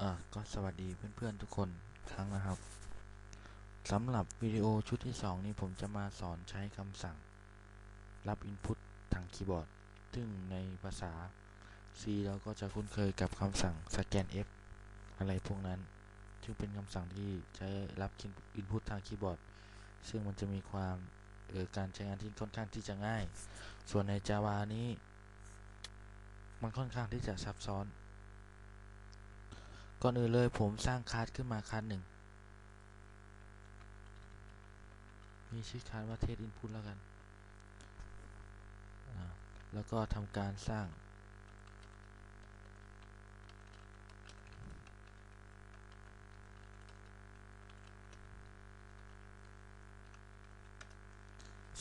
อ่าก็สวัสดีเพื่อนๆทุกคนครั้งนะครับสำหรับวิดีโอชุดที่ 2 นี้ผมจะมาสอนใช้คำสั่ง รับ Input ทางคีย์บอร์ด ซึ่งในภาษา C เราก็จะคุ้นเคยกับคำสั่ง scan F อะไรพวกนั้น ซึ่งเป็นคำสั่งที่ใช้รับ Input ทางคีย์บอร์ด ซึ่งมันจะมีความเออการใช้งานที่ค่อนข้างที่จะง่าย ส่วนใน Java นี้ มันค่อนข้างที่จะซับซ้อน ก่อนอื่นเลยผมสร้างคลาสขึ้นมาคลาสหนึ่งมีชื่อคลาสว่า test input แล้วกัน แล้วก็ทำการสร้าง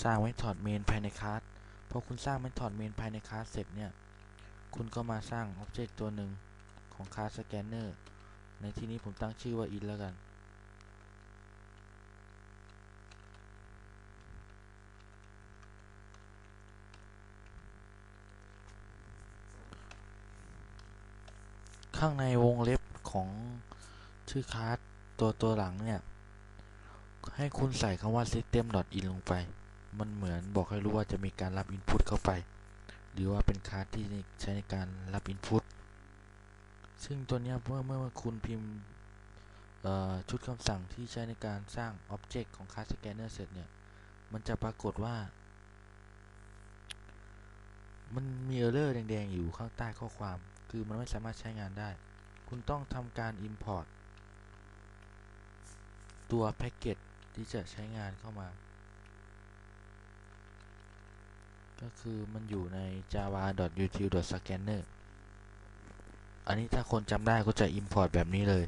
สร้าง method main ภายในคลาสพอคุณสร้าง method main ภายในคลาสเสร็จเนี่ย คุณก็มาสร้าง object ตัวหนึ่งของคลาส scanner ในที่นี้ผมตั้งชื่อว่า in แล้วกัน ข้างในวงเล็บของชื่อคลาสตัวตัวหลังเนี่ย ให้คุณใส่คำว่า system.in ลงไป มันเหมือนบอกให้รู้ว่าจะมีการรับ input เข้าไป หรือว่าเป็นคลาสที่ใช้ในการรับ input ซึ่งตัวนี้เมื่อเมื่อคุณพิมพ์ชุดคำสั่งที่ใช้ในการสร้าง Object ของ Class Scanner เสร็จเนี่ย มันจะปรากฏว่า มันมี Error แดง ๆ อยู่ข้างใต้ข้อความ คือมันไม่สามารถใช้งานได้ คุณต้องทำการ Import ตัวแพ็กเกจที่จะใช้งานเข้ามา ก็คือมันอยู่ใน java.util.scanner อันนี้ถ้าคนจำได้ก็จะ Import แบบนี้เลย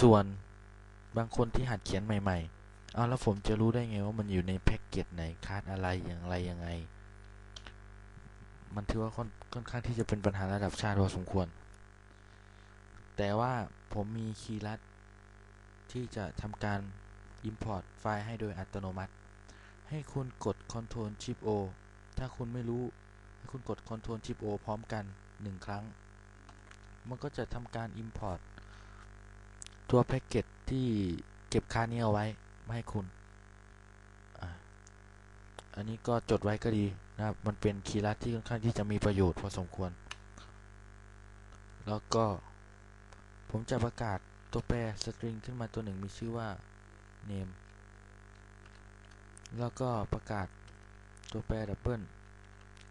ส่วนบางคนที่หัดเขียนใหม่ ๆ เอาแล้วผมจะรู้ได้ไงว่ามันอยู่ในแพ็กเกจไหนคาดอะไรอย่างไรยังไง มันถือว่าค่อนข้างที่จะเป็นปัญหาระดับชาติพอสมควร แต่ว่าผมมีคีย์ลัดที่จะทำการ Import ไฟล์ให้โดยอัตโนมัติ ให้คุณกด Ctrl Shift O ถ้าคุณไม่รู้ ให้คุณกด Ctrl Shift O พร้อมกัน 1 ครั้ง มันก็จะทำการ Import ตัวแพ็กเกจที่เก็บค่านี้เอาไว้มาให้คุณ อันนี้ก็จดไว้ก็ดีนะครับ มันเป็นคีย์ลัดที่ค่อนข้างที่จะมีประโยชน์พอสมควร แล้วก็ผมจะประกาศตัวแปรสตริงขึ้นมาตัวหนึ่งมีชื่อว่า name แล้วก็ประกาศตัวแปรดับเบิล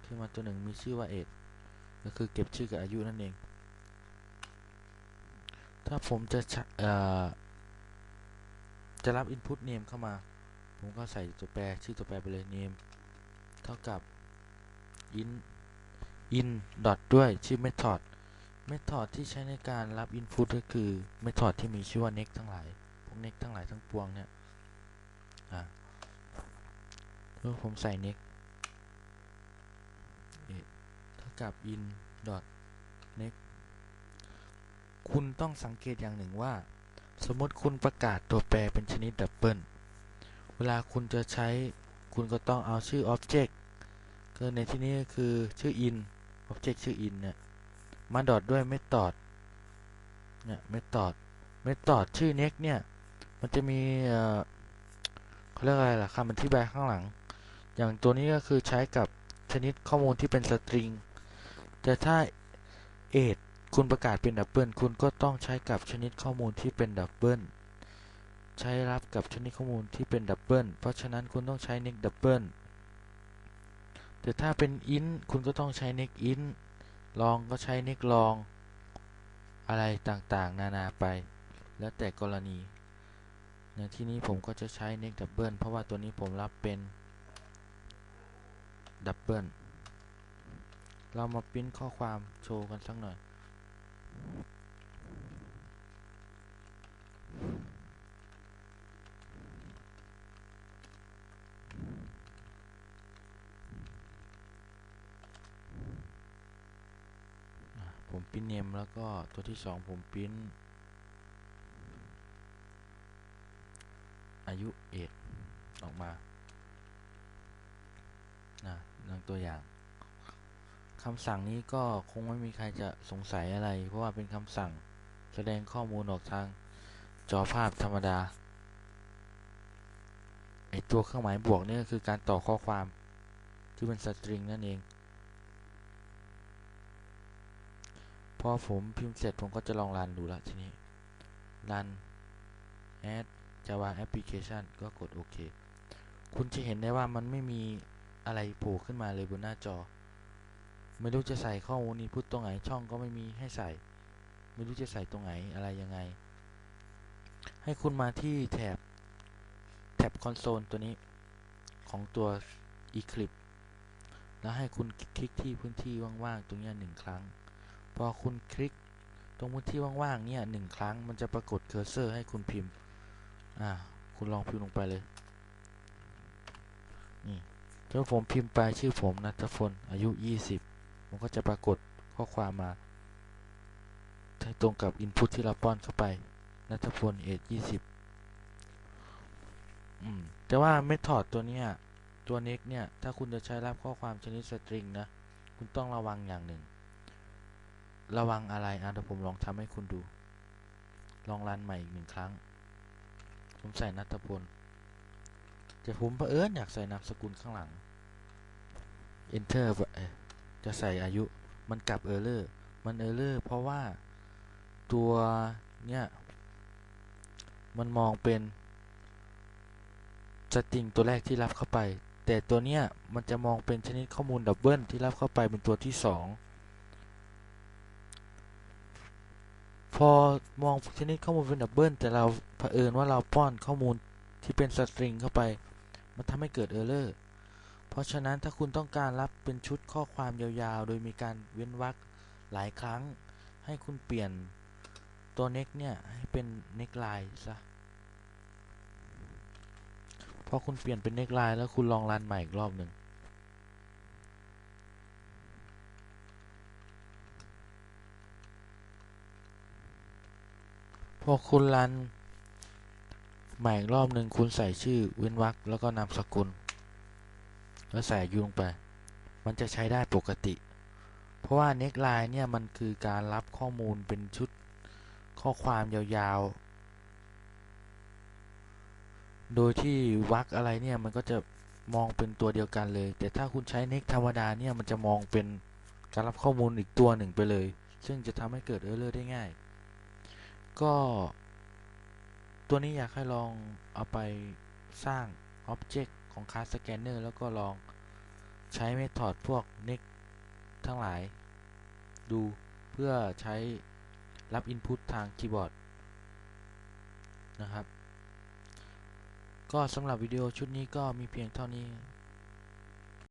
ขึ้นมาตัวหนึ่งมีชื่อว่า age ก็คือเก็บชื่อกับอายุนั่นเอง ถ้าผมจะจะรับ input name เข้ามา ผมก็ใส่ตัวแปรชื่อตัวแปรไปเลย name เท่ากับ in in dot ด้วยชื่อ method method ที่ใช้ในการรับ input ก็คือ method ที่มีชื่อว่า next ทั้งหลาย พวก next ทั้งหลายทั้งปวงเนี่ย อ่าถ้าผมใส่ next เท่ากับ in dot next คุณต้องสังเกตอย่างหนึ่งว่า สมมติคุณประกาศตัวแปรเป็นชนิดดับเบิลเวลาคุณจะใช้คุณก็ต้องเอาชื่อ Object ก็ในที่นี้คือชื่อ in Object ชื่อ in เนี่ยมาดอดด้วย method เนี่ย method method ชื่อ next เนี่ย มันจะมีเขาเรียกอะไรล่ะคำอธิบายข้างหลัง อย่างตัวนี้ก็คือใช้กับชนิดข้อมูลที่เป็นสตริงแต่ถ้า age คุณประกาศเป็นดับเบิลคุณก็ต้องใช้กับชนิดข้อมูลที่เป็นดับเบิลใช้รับกับชนิดข้อมูลที่เป็นดับเบิลเพราะฉะนั้นคุณต้องใช้ next ดับเบิลแต่ถ้าเป็น int คุณก็ต้องใช้ next int ลองก็ใช้ next ลองอะไรต่างๆ นานาไป แล้วแต่กรณีในที่นี้ผมก็จะใช้ next ดับเบิลเพราะว่าตัวนี้ผมรับเป็นดับเบิลเรามาพิมพ์ข้อความโชว์กันสักหน่อย ผมพิมพ์เนมแล้วก็ตัวที่สองผมพิมพ์อายุเอกออกมานะนังตัวอย่าง คำสั่งนี้ก็คงไม่มีใครจะสงสัยอะไร เพราะว่าเป็นคำสั่งแสดงข้อมูลออกทางจอภาพธรรมดาไอตัวเครื่องหมายบวกนี่ก็คือการต่อข้อความที่เป็นสตริงนั่นเอง พอผมพิมพ์เสร็จผมก็จะลองรันดูละทีนี้รัน add java application ก็กดโอเค คุณจะเห็นได้ว่ามันไม่มีอะไรโผล่ขึ้นมาเลยบนหน้าจอ ไม่รู้จะใส่ข้อมูลนี้พูดตรงไหนช่องก็ไม่มีให้ใส่ ไม่รู้จะใส่ตรงไหนอะไรยังไง ให้คุณมาที่แถบแท็บคอนโซลตัวนี้ของตัว Eclipse แล้วให้คุณคลิกที่พื้นที่ว่างๆตรงนี้หนึ่งครั้ง พอคุณคลิกตรงพื้นที่ว่างๆเนี่ยหนึ่งครั้งมันจะปรากฏเคอร์เซอร์ให้คุณพิมพ์อ่าคุณลองพิมพ์ลงไปเลยนี่ถ้าผมพิมพ์ไปชื่อผมนัทพลอายุ 20 มันก็จะปรากฏข้อความมาให้ตรงกับ Input ที่เราป้อนเข้าไปนัทพลเอจ20อืมแต่ว่าเมธอดตัวนี้ตัว next เนี่ย ถ้าคุณจะใช้รับข้อความชนิดสตริงนะ คุณต้องระวังอย่างหนึ่ง ระวังอะไรอะเดี๋ยวผมลองทำให้คุณดู ลองรันใหม่อีกหนึ่งครั้ง ผมใส่นัทพลแต่ผมเผอิญอยากใส่นามสกุลข้างหลัง enter เอ่อ จะใส่อายุมันกลับ error มัน error เพราะว่าตัวเนี่ยมันมองเป็นสตริงตัวแรกที่รับเข้าไป แต่ตัวเนี้ยมันจะมองเป็นชนิดข้อมูลดับเบิลที่รับเข้าไปเป็นตัวที่สองพอมองชนิดข้อมูลเป็นดับเบิลแต่เราเผอิญว่าเราป้อนข้อมูลที่เป็นสตริงเข้าไป มันทำให้เกิดเออร์เลอร์ เพราะฉะนั้นถ้าคุณต้องการรับเป็นชุดข้อความยาวๆ โดยมีการเว้นวรรคหลายครั้ง ให้คุณเปลี่ยนตัว next เนี่ยให้เป็น next line ซะพอคุณเปลี่ยนเป็น next line แล้วคุณลองรันใหม่อีกรอบหนึ่งพอคุณรันใหม่อีกรอบหนึ่งคุณใส่ชื่อเว้นวรรคแล้วก็นามสกุล แล้วใส่ยุลงไป มันจะใช้ได้ปกติ เพราะว่า next line เนี่ย มันคือการรับข้อมูลเป็นชุดข้อความยาวๆ โดยที่วรรคอะไรเนี่ย มันก็จะมองเป็นตัวเดียวกันเลย แต่ถ้าคุณใช้ next ธรรมดาเนี่ย มันจะมองเป็นการรับข้อมูลอีกตัวหนึ่งไปเลย ซึ่งจะทำให้เกิด error ได้ง่าย ก็ตัวนี้อยากให้ลองเอาไปสร้าง Object ของคัสสแกนเนอร์แล้วก็ลองใช้เมธอดพวก next ทั้งหลาย ดูเพื่อใช้รับ Input ทางคีย์บอร์ดนะครับ ก็สำหรับวิดีโอชุดนี้ก็มีเพียงเท่านี้